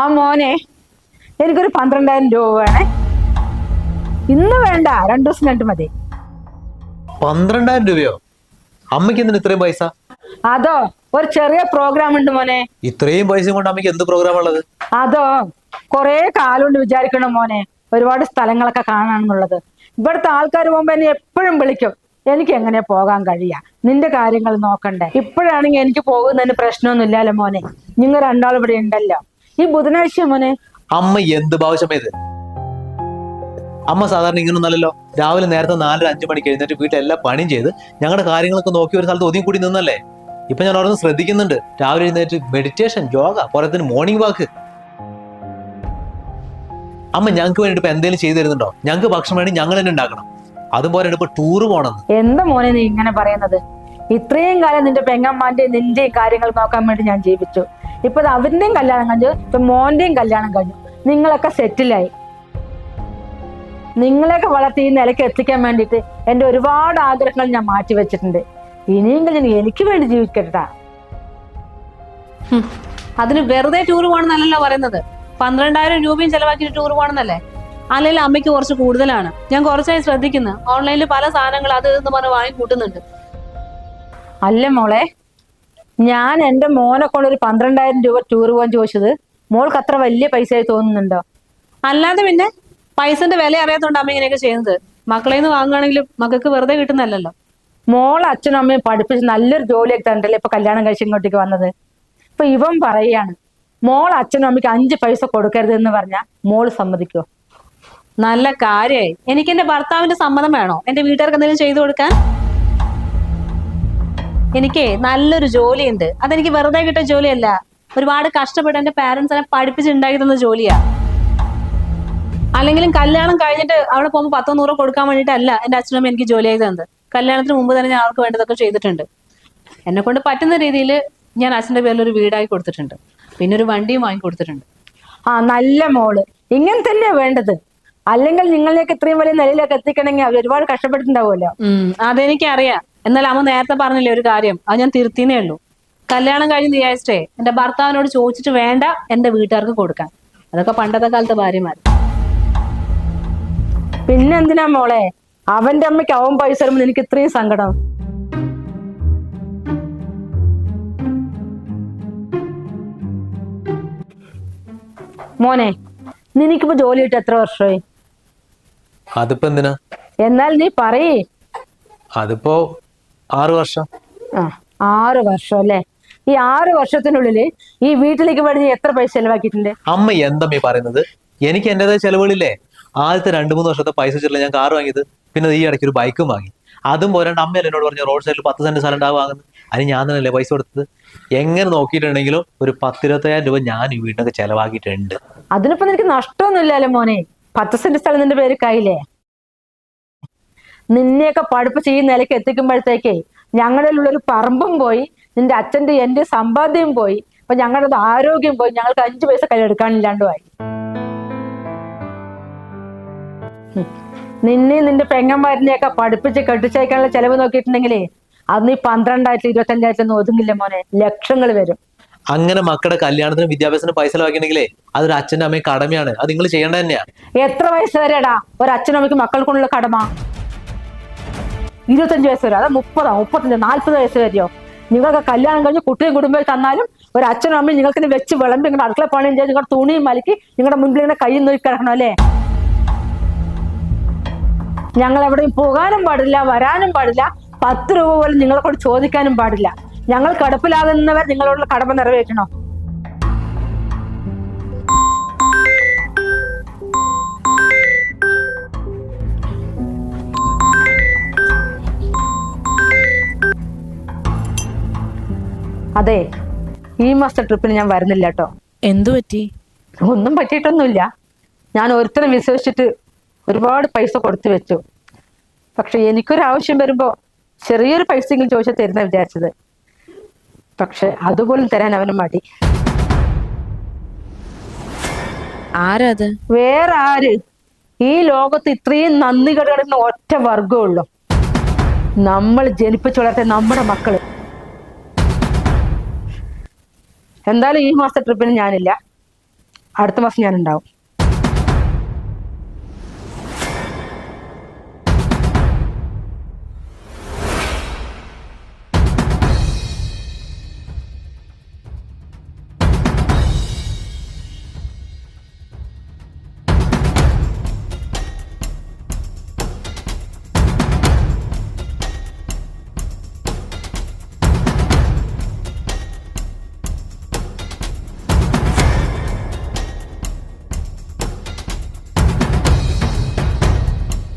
ആ മോനെ എനിക്കൊരു പന്ത്രണ്ടായിരം രൂപ വേണേ. ഇന്ന് വേണ്ട രണ്ടു ദിവസം കണ്ടു മതി. പന്ത്രണ്ടായിരം രൂപയോ? അമ്മയ്ക്ക് എന്തിനു ഇത്രയും പൈസ? അതോ ഒരു ചെറിയ പ്രോഗ്രാം ഉണ്ട് മോനെ. ഇത്രയും പൈസ കൊണ്ട് അമ്മയ്ക്ക് എന്ത് പ്രോഗ്രാം ഉള്ളത്? അതോ കൊറേ കാലം കൊണ്ട് വിചാരിക്കണം മോനെ ഒരുപാട് സ്ഥലങ്ങളൊക്കെ കാണാന്നുള്ളത് ഇവിടുത്തെ ആൾക്കാർ പോകുമ്പോ എന്നെ എപ്പോഴും വിളിക്കും എനിക്ക് എങ്ങനെ പോകാൻ കഴിയാ? നിന്റെ കാര്യങ്ങൾ നോക്കണ്ടേ? ഇപ്പോഴാണെങ്കിൽ എനിക്ക് പോകുന്നതിന് പ്രശ്നമൊന്നുമില്ലല്ലോ മോനെ. നിങ്ങൾ രണ്ടാളും ഇവിടെ ഉണ്ടല്ലോ. ഈ ബുധനാഴ്ച മോനെ. അമ്മ എന്ത് ഭാവശ്യമേ ഇത് അമ്മ സാധാരണ ഇങ്ങനൊന്നല്ലല്ലോ. രാവിലെ നേരത്തെ നാലര അഞ്ചു മണിക്ക് എഴുന്നേറ്റ് വീട്ടിൽ എല്ലാ പണിയും ചെയ്ത് ഞങ്ങളുടെ കാര്യങ്ങളൊക്കെ നോക്കി ഒരു സ്ഥലത്ത് ഒതുങ്ങി കൂടി നിന്നല്ലേ? ഇപ്പൊ ഞാൻ ഓരോന്ന് ശ്രദ്ധിക്കുന്നുണ്ട്. രാവിലെ എഴുന്നേറ്റ് മെഡിറ്റേഷൻ യോഗ പോരത്തിന് മോർണിംഗ് വാക്ക് അമ്മ ഞങ്ങൾക്ക് വേണ്ടി ഇപ്പൊ എന്തെങ്കിലും ചെയ്തു തരുന്നുണ്ടോ? ഞങ്ങൾക്ക് ഭക്ഷണം വേണ്ടി ഞങ്ങൾ തന്നെ ഉണ്ടാക്കണം. അതുപോലെ ഇപ്പൊ ടൂർ പോണെന്ന്. എന്താ മോനെ നീ ഇങ്ങനെ പറയുന്നത്? ഇത്രയും കാലം നിന്റെ പെങ്ങന്മാന്റെ നിന്റെ കാര്യങ്ങൾ നോക്കാൻ വേണ്ടി ഞാൻ ജീവിച്ചു. ഇപ്പൊ അവന്റെയും കല്യാണം കഴിഞ്ഞു ഇപ്പൊ മോന്റെയും കല്യാണം കഴിഞ്ഞു. നിങ്ങളൊക്കെ സെറ്റിലായി നിങ്ങളെയൊക്കെ വളർത്തി ഈ നിലയ്ക്ക് എത്തിക്കാൻ വേണ്ടിയിട്ട് എന്റെ ഒരുപാട് ആഗ്രഹങ്ങൾ ഞാൻ മാറ്റി വെച്ചിട്ടുണ്ട്. ഇനിയെങ്കിലും ഞാൻ എനിക്ക് വേണ്ടി ജീവിക്കട്ടാ. അതിന് വെറുതെ ടൂർ പോകണമെന്നല്ലല്ലോ പറയുന്നത്. പന്ത്രണ്ടായിരം രൂപയും ചെലവാക്കിയിട്ട് ടൂർ പോകണമെന്നല്ലേ? അല്ലെങ്കിൽ അമ്മയ്ക്ക് കുറച്ച് കൂടുതലാണ്. ഞാൻ കുറച്ചായി ശ്രദ്ധിക്കുന്നു. ഓൺലൈനിൽ പല സാധനങ്ങൾ അത് എന്ന് പറഞ്ഞ് വാങ്ങി കൂട്ടുന്നുണ്ട് അല്ല മോളെ ഞാൻ എന്റെ മോനെ കൊണ്ട് ഒരു പന്ത്രണ്ടായിരം രൂപ ടൂർ പോകാൻ ചോദിച്ചത്. മോൾക്ക് അത്ര വലിയ പൈസയായി തോന്നുന്നുണ്ടോ? അല്ലാതെ പിന്നെ പൈസന്റെ വില അറിയാത്തോണ്ട് അമ്മ ഇങ്ങനെയൊക്കെ ചെയ്യുന്നത്. മക്കളെ നിന്ന് വാങ്ങുകയാണെങ്കിലും മക്കൾക്ക് വെറുതെ കിട്ടുന്നല്ലോ മോൾ അച്ഛനും അമ്മയും പഠിപ്പിച്ച് നല്ലൊരു ജോലിയൊക്കെ തന്നിട്ടല്ലേ ഇപ്പൊ കല്യാണം കഴിച്ച് ഇങ്ങോട്ടേക്ക് വന്നത്? ഇപ്പൊ ഇവൻ പറയാണ് മോൾ അച്ഛനും അമ്മയ്ക്ക് അഞ്ച് പൈസ കൊടുക്കരുത് എന്ന് പറഞ്ഞാൽ മോൾ സമ്മതിക്കോ? നല്ല കാര്യായി. എനിക്ക് എന്റെ ഭർത്താവിന്റെ സമ്മതം വേണോ? എന്റെ വീട്ടുകാർക്ക് എന്തെങ്കിലും ചെയ്തു കൊടുക്കാൻ? എനിക്ക് നല്ലൊരു ജോലിയുണ്ട്. അതെനിക്ക് വെറുതെ കിട്ടിയ ജോലിയല്ല. ഒരുപാട് കഷ്ടപ്പെട്ട് എന്റെ പാരന്റ്സ് എന്നെ പഠിപ്പിച്ചുണ്ടാക്കി തന്ന ജോലിയാ. അല്ലെങ്കിലും കല്യാണം കഴിഞ്ഞിട്ട് അവിടെ പോകുമ്പോൾ പത്തോ നൂറോ കൊടുക്കാൻ വേണ്ടിയിട്ടല്ല എന്റെ അച്ഛനും അമ്മയും എനിക്ക് ജോലിയായി തന്നത്. കല്യാണത്തിന് മുമ്പ് തന്നെ ഞാൻ അവർക്ക് വേണ്ടതൊക്കെ ചെയ്തിട്ടുണ്ട്. എന്നെ കൊണ്ട് പറ്റുന്ന രീതിയിൽ ഞാൻ അച്ഛന്റെ പേരിൽ ഒരു വീടായി കൊടുത്തിട്ടുണ്ട്. പിന്നെ ഒരു വണ്ടിയും വാങ്ങി കൊടുത്തിട്ടുണ്ട്. ആ നല്ല മോൾ. ഇങ്ങനെ തന്നെയാ വേണ്ടത്. അല്ലെങ്കിൽ നിങ്ങളിലേക്ക് ഇത്രയും വലിയ നിലയിലേക്ക് എത്തിക്കണമെങ്കിൽ അവർ ഒരുപാട് കഷ്ടപ്പെട്ടിട്ടുണ്ടാവുമല്ലോ. അതെനിക്കറിയാം. എന്നാൽ അമ്മ നേരത്തെ പറഞ്ഞില്ലേ ഒരു കാര്യം? അത് ഞാൻ തിരുത്തിന്നേ ഉള്ളൂ. കല്യാണം കഴിഞ്ഞ് വിചാരിച്ചേ എന്റെ ഭർത്താവിനോട് ചോദിച്ചിട്ട് വേണ്ട എന്റെ വീട്ടുകാർക്ക് കൊടുക്കാൻ. അതൊക്കെ പണ്ടത്തെ കാലത്തെ ഭാര്യമാർ പിന്നെ എന്തിനാ മോളെ? അവന്റെ അമ്മയ്ക്ക് അവൻ പൈസ തരുമ്പോൾ എനിക്ക് ഇത്രയും സങ്കടം. മോനെ നിനക്കിപ്പോ ജോലി കിട്ടി എത്ര വർഷമായി? അതിപ്പോ എന്തിനാ? എന്നാൽ നീ പറയേ. അതിപ്പോ ആറു വർഷം? ആ ആറ് വർഷം അല്ലേ? ഈ ആറ് വർഷത്തിനുള്ളിൽ ഈ വീട്ടിലേക്ക് വേണ്ടി എത്ര പൈസ ചെലവാക്കിയിട്ടുണ്ട്? അമ്മ എന്തമ്മ പറയുന്നത്? എനിക്ക് എന്റേതായ ചെലവുകളില്ലേ? ആദ്യത്തെ രണ്ട് മൂന്ന് വർഷത്തെ പൈസ വെച്ചിട്ടില്ല ഞാൻ കാർ വാങ്ങിയത്. പിന്നെ ഈ ഇടയ്ക്ക് ഒരു ബൈക്കും വാങ്ങി. അതും പോരാണ്ട് അമ്മ എന്നോട് പറഞ്ഞു റോഡ് സൈഡിൽ പത്ത് സെന്റ് സ്ഥലം ഉണ്ടാവും വാങ്ങുന്നത്. അതിന് ഞാൻ തന്നെയല്ലേ പൈസ കൊടുത്തത്? എങ്ങനെ നോക്കിയിട്ടുണ്ടെങ്കിലും ഒരു പത്തിരുപത്തയ്യായിരം രൂപ ഞാൻ ഈ വീടിനൊക്കെ ചെലവാക്കിയിട്ടുണ്ട്. അതിനിപ്പോ നിനക്ക് നഷ്ടമൊന്നുമില്ലല്ലോ മോനെ. പത്ത് സെന്റ് സ്ഥലം നിന്റെ പേര് കയ്യിലേ. നിന്നെയൊക്കെ പഠിപ്പിച്ച് ഈ നിലയ്ക്ക് എത്തിക്കുമ്പോഴത്തേക്കേ ഞങ്ങളിലുള്ളൊരു പറമ്പും പോയി നിന്റെ അച്ഛന്റെ എന്റെ സമ്പാദ്യം പോയി അപ്പൊ ഞങ്ങളുടെ ആരോഗ്യം പോയി ഞങ്ങൾക്ക് അഞ്ചു പൈസ കയ്യിലെടുക്കാനില്ലാണ്ടുമായി. നിന്നെ നിന്റെ പെങ്ങന്മാരിനെയൊക്കെ പഠിപ്പിച്ച് കെട്ടിച്ചയക്കാനുള്ള ചെലവ് നോക്കിയിട്ടുണ്ടെങ്കിലേ അത് നീ പന്ത്രണ്ടായിരത്തി ഒന്നും ഒതുങ്ങില്ല മോനെ. ലക്ഷങ്ങൾ വരും. അങ്ങനെ മക്കളുടെ കല്യാണത്തിനും വിദ്യാഭ്യാസത്തിനും പൈസ ചെലവാക്കിയിട്ടുണ്ടെങ്കിലേ അതൊരു അച്ഛന്റെ അമ്മയും കടമയാണ്. അത് നിങ്ങൾ ചെയ്യേണ്ടത് തന്നെയാ. എത്ര വയസ്സ് വരെടാ? ഒരു അച്ഛനും അമ്മയ്ക്ക് മക്കൾക്കുള്ള കടമ. ഇരുപത്തഞ്ച് വയസ്സ് വരെ അതാ മുപ്പതോ മുപ്പത്തഞ്ചോ നാല്പത് വയസ്സ് വരെയോ? നിങ്ങൾക്ക് കല്യാണം കഴിഞ്ഞ് കുട്ടിയും കുടുംബം തന്നാലും ഒരു അച്ഛനും അമ്മയും നിങ്ങൾക്ക് വെച്ച് വിളമ്പി നിങ്ങളുടെ അടുക്കള പണിയും ചെയ്ത് നിങ്ങളുടെ തുണിയും മലക്കി നിങ്ങളുടെ മുമ്പിൽ ഇങ്ങനെ കൈ നോക്കി കിടക്കണം അല്ലേ? ഞങ്ങൾ എവിടെയും പോകാനും പാടില്ല വരാനും പാടില്ല പത്ത് രൂപ പോലും നിങ്ങളെ കൊണ്ട് ചോദിക്കാനും പാടില്ല. ഞങ്ങൾ കടപ്പിലാകുന്നവർ നിങ്ങളോടുള്ള കടമ നിറവേറ്റണം? അതെ ഈ മാസത്തെ ട്രിപ്പിന് ഞാൻ വരുന്നില്ല കേട്ടോ എന്തു പറ്റി? ഒന്നും പറ്റിയിട്ടൊന്നുമില്ല. ഞാൻ ഒരുത്തരം വിശ്വസിച്ചിട്ട് ഒരുപാട് പൈസ കൊടുത്തു വെച്ചു. പക്ഷെ എനിക്കൊരു ആവശ്യം വരുമ്പോൾ ചെറിയൊരു പൈസയെങ്കിലും ചോദിച്ചാൽ തരുന്ന വിചാരിച്ചത്. പക്ഷെ അതുപോലും തരാൻ അവന് മടി. ആരത്? വേറെ ആര് ഈ ലോകത്ത് ഇത്രയും നന്ദി കിടക്കുന്ന ഒറ്റ വർഗമുള്ളൂ നമ്മൾ ജനിപ്പിച്ചു വളർത്തിയ നമ്മുടെ മക്കൾ. എന്തായാലും ഈ മാസത്തെ ട്രിപ്പിന് ഞാനില്ല. അടുത്ത മാസം ഞാൻ ഉണ്ടാവും